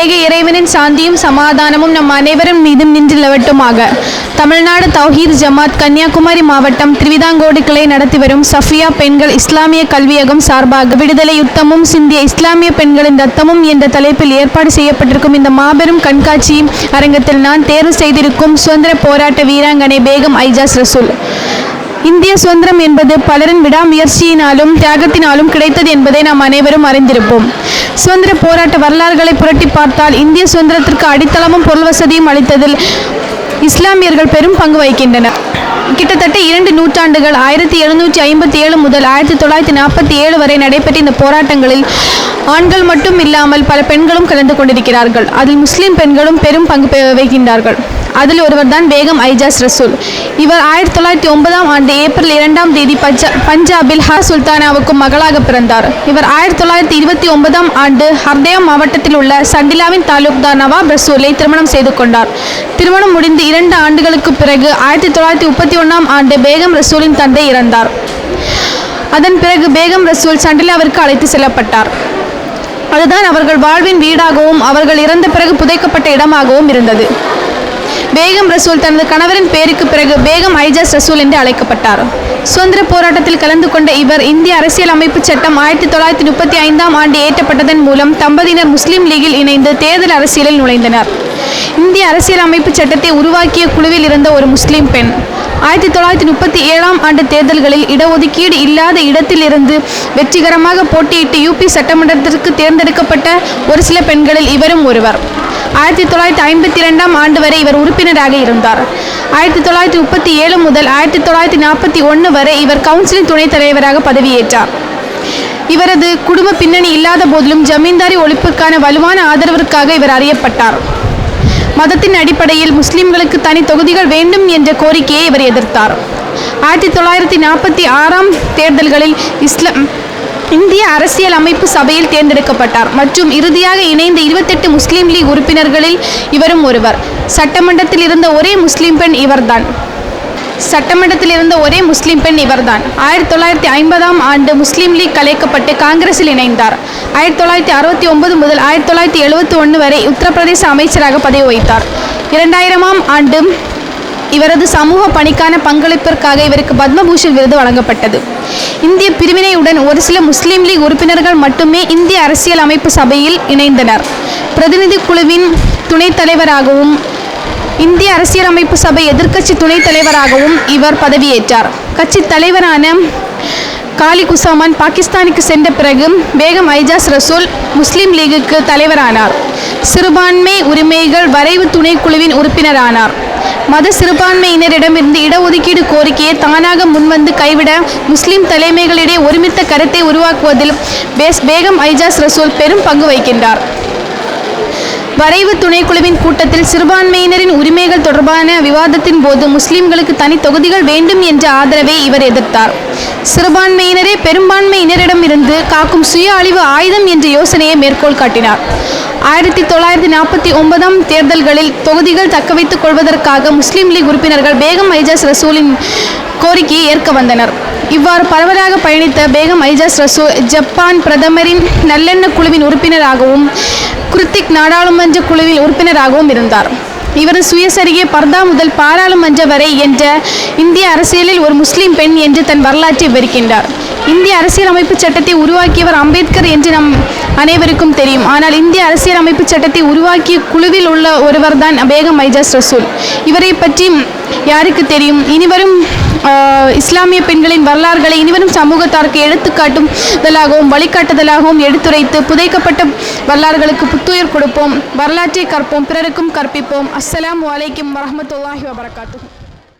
ஏக இறைவனின் சாந்தியும் சமாதானமும் நம் அனைவரும் மீதும் நின்றிலவட்டுமாக. தமிழ்நாடு தௌஹீத் ஜமாத் கன்னியாகுமரி மாவட்டம் திருவிதாங்கோடு கிளை நடத்தி வரும் சஃபியா பெண்கள் இஸ்லாமிய கல்வியகம் சார்பாக விடுதலை யுத்தமும் சிந்திய இஸ்லாமிய பெண்களின் தத்தமும் என்ற தலைப்பில் ஏற்பாடு செய்யப்பட்டிருக்கும் இந்த மாபெரும் கண்காட்சி அரங்கத்தில் நான் தேர்வு செய்திருக்கும் சுதந்திர போராட்ட வீராங்கனை பேகம் ஐஜாஸ் ரசூல். இந்திய சுதந்திரம் என்பது பலரின் விடாமுயற்சியினாலும் தியாகத்தினாலும் கிடைத்தது என்பதை நாம் அனைவரும் அறிந்திருப்போம். சுதந்திர போராட்ட வரலாறுகளை புரட்டி பார்த்தால் இந்திய சுதந்திரத்திற்கு அடித்தளமும் பொருள் வசதியும் அளித்ததில் இஸ்லாமியர்கள் பெரும் பங்கு வகிக்கின்றனர். கிட்டத்தட்ட இரண்டு நூற்றாண்டுகள் ஆயிரத்தி எழுநூற்றி ஐம்பத்தி ஏழு முதல் ஆயிரத்தி தொள்ளாயிரத்தி நாற்பத்தி ஏழு வரை நடைபெற்ற இந்த போராட்டங்களில் ஆண்கள் மட்டும் இல்லாமல் பல பெண்களும் கலந்து கொண்டிருக்கிறார்கள். அதில் முஸ்லிம் பெண்களும் பெரும் பங்கு பெ- வகிக்கின்றார்கள். அதில் ஒருவர் தான் பேகம் ஐஜாஸ் ரசூல். இவர் ஆயிரத்தி தொள்ளாயிரத்தி ஒன்பதாம் ஆண்டு ஏப்ரல் இரண்டாம் தேதி பஞ்சா பஞ்சாபில் ஹா சுல்தானாவுக்கும் மகளாக பிறந்தார். இவர் ஆயிரத்தி தொள்ளாயிரத்தி இருபத்தி ஒன்பதாம் ஆண்டு ஹர்தயா மாவட்டத்தில் உள்ள சண்டிலாவின் தாலுக்தார் நவாப் ரசூலை திருமணம் செய்து கொண்டார். திருமணம் முடிந்து இரண்டு ஆண்டுகளுக்கு பிறகு ஆயிரத்தி தொள்ளாயிரத்தி முப்பத்தி ஒன்றாம் ஆண்டு பேகம் ரசூலின் தந்தை இறந்தார். அதன் பிறகு பேகம் ரசூல் சண்டிலாவிற்கு அழைத்து செல்லப்பட்டார். அதுதான் அவர்கள் வாழ்வின் வீடாகவும் அவர்கள் இறந்த பிறகு புதைக்கப்பட்ட இடமாகவும் இருந்தது. பேகம் ரசூல் தனது கணவரின் பேருக்கு பிறகு பேகம் ஐஜாஸ் ரசூல் என்று அழைக்கப்பட்டார். சுதந்திர போராட்டத்தில் கலந்து கொண்ட இவர் இந்திய அரசியல் அமைப்பு சட்டம் ஆயிரத்தி தொள்ளாயிரத்தி முப்பத்தி ஐந்தாம் ஆண்டு ஏற்றப்பட்டதன் மூலம் தம்பதியினர் முஸ்லீம் லீகில் இணைந்து தேர்தல் அரசியலில் நுழைந்தனர். இந்திய அரசியல் அமைப்பு சட்டத்தை உருவாக்கிய குழுவில் இருந்த ஒரு முஸ்லீம் பெண். ஆயிரத்தி தொள்ளாயிரத்தி முப்பத்தி ஏழாம் ஆண்டு தேர்தல்களில் இடஒதுக்கீடு இல்லாத இடத்திலிருந்து வெற்றிகரமாக போட்டியிட்டு யூபி சட்டமன்றத்திற்கு தேர்ந்தெடுக்கப்பட்ட ஒரு சில பெண்களில் இவரும் ஒருவர். ஆயிரத்தி தொள்ளாயிரத்தி ஐம்பத்தி ரெண்டாம் ஆண்டு வரை இவர் உறுப்பினராக இருந்தார். ஆயிரத்தி தொள்ளாயிரத்தி முப்பத்தி ஏழு முதல் ஆயிரத்தி தொள்ளாயிரத்தி நாற்பத்தி ஒன்று வரை இவர் கவுன்சிலின் துணைத் தலைவராக பதவியேற்றார். இவரது குடும்ப பின்னணி இல்லாத போதிலும் ஜமீன்தாரி ஒழிப்புக்கான வலுவான ஆதரவிற்காக இவர் அறியப்பட்டார். மதத்தின் அடிப்படையில் முஸ்லிம்களுக்கு தனி தொகுதிகள் வேண்டும் என்ற கோரிக்கையை இவர் எதிர்த்தார். ஆயிரத்தி தொள்ளாயிரத்தி நாற்பத்தி ஆறாம் தேர்தல்களில் இஸ்லாம் இந்திய அரசியல் அமைப்பு சபையில் தேர்ந்தெடுக்கப்பட்டார் மற்றும் இறுதியாக இணைந்த இருபத்தெட்டு முஸ்லீம் லீக் உறுப்பினர்களில் இவரும் ஒருவர். சட்டமன்றத்தில் இருந்த ஒரே முஸ்லீம் பெண் இவர்தான். சட்டமன்றத்தில் இருந்த ஒரே முஸ்லீம் பெண் இவர்தான். ஆயிரத்தி தொள்ளாயிரத்தி ஐம்பதாம் ஆண்டு முஸ்லீம் லீக் கலைக்கப்பட்டு காங்கிரஸில் இணைந்தார். ஆயிரத்தி தொள்ளாயிரத்தி அறுபத்தி ஒன்பது முதல் ஆயிரத்தி தொள்ளாயிரத்தி எழுபத்தி ஒன்று வரை உத்தரப்பிரதேச அமைச்சராக பதவி வகித்தார் இரண்டாயிரமாம் ஆண்டு இவரது சமூக பணிக்கான பங்களிப்பிற்காக இவருக்கு பத்மபூஷன் விருது வழங்கப்பட்டது. இந்திய பிரிவினையுடன் ஒரு சில முஸ்லீம் லீக் உறுப்பினர்கள் மட்டுமே இந்திய அரசியல் அமைப்பு சபையில் இணைந்தனர். பிரதிநிதி குழுவின் துணைத் தலைவராகவும் இந்திய அரசியலமைப்பு சபை எதிர்க்கட்சி துணைத் தலைவராகவும் இவர் பதவியேற்றார். கட்சி தலைவரான காலி குசாமான் பாகிஸ்தானுக்கு சென்ற பிறகு பேகம் ஐஜாஸ் ரசூல் முஸ்லீம் லீகுக்கு தலைவரானார். சிறுபான்மை உரிமைகள் வரைவு துணைக்குழுவின் உறுப்பினரானார். மத சிறுபான்மையினரிடமிருந்து இடஒதுக்கீடு கோரிக்கையை தானாக முன்வந்து கைவிட முஸ்லிம் தலைமைகளிடையே ஒருமித்த கருத்தை உருவாக்குவதில் பேஸ் பேகம் ஐஜாஸ் ரசூல் பெரும் பங்கு வகிக்கின்றார். வரைவு துணைக்குழுவின் கூட்டத்தில் சிறுபான்மையினரின் உரிமைகள் தொடர்பான விவாதத்தின் போது முஸ்லிம்களுக்கு தனி தொகுதிகள் வேண்டும் என்ற ஆதரவை இவர் எதிர்த்தார். சிறுபான்மையினரே பெரும்பான்மையினரிடமிருந்து காக்கும் சுய அழிவு ஆயுதம் என்ற யோசனையை மேற்கோள் காட்டினார். ஆயிரத்தி தொள்ளாயிரத்தி நாற்பத்தி ஒன்பதாம் தேர்தல்களில் தொகுதிகள் தக்கவைத்துக் கொள்வதற்காக முஸ்லீம் லீக் உறுப்பினர்கள் பேகம் ஐஜாஸ் ரசூலின் கோரிக்கையை ஏற்க வந்தனர். இவ்வாறு பரவலாக பயணித்த பேகம் ஐஜாஸ் ரசூல் ஜப்பான் பிரதமரின் நல்லெண்ண குழுவின் உறுப்பினராகவும் குர்திக் நாடாளுமன்ற குழுவில் உறுப்பினராகவும் இருந்தார். இவரது சுயசரிகை பர்தா முதல் பாராளுமன்ற வரை என்ற இந்திய அரசியலில் ஒரு முஸ்லீம் பெண் என்று தன் வரலாற்றை விவரிக்கின்றார். இந்திய அரசியலமைப்பு சட்டத்தை உருவாக்கியவர் அம்பேத்கர் என்று நம் அனைவருக்கும் தெரியும். ஆனால் இந்திய அரசியலமைப்பு சட்டத்தை உருவாக்கிய குழுவில் உள்ள ஒருவர்தான் பேகம் ஐஜாஸ் ரசூல். இவரை பற்றி யாருக்கு தெரியும்? இனிவரும் இஸ்லாமிய பெண்களின் வரலாறுகளை இனிவரும் சமூகத்தாருக்கு எடுத்துக்காட்டுதலாகவும் வழிகாட்டுதலாகவும் எடுத்துரைத்து புதைக்கப்பட்ட வரலாறுகளுக்கு புத்துயிர் கொடுப்போம். வரலாற்றை கற்போம். பிறருக்கும் கற்பிப்போம். அஸ்ஸலாமு வலைக்கும் வரமத்துல்லாஹி வபரகாத்துஹு.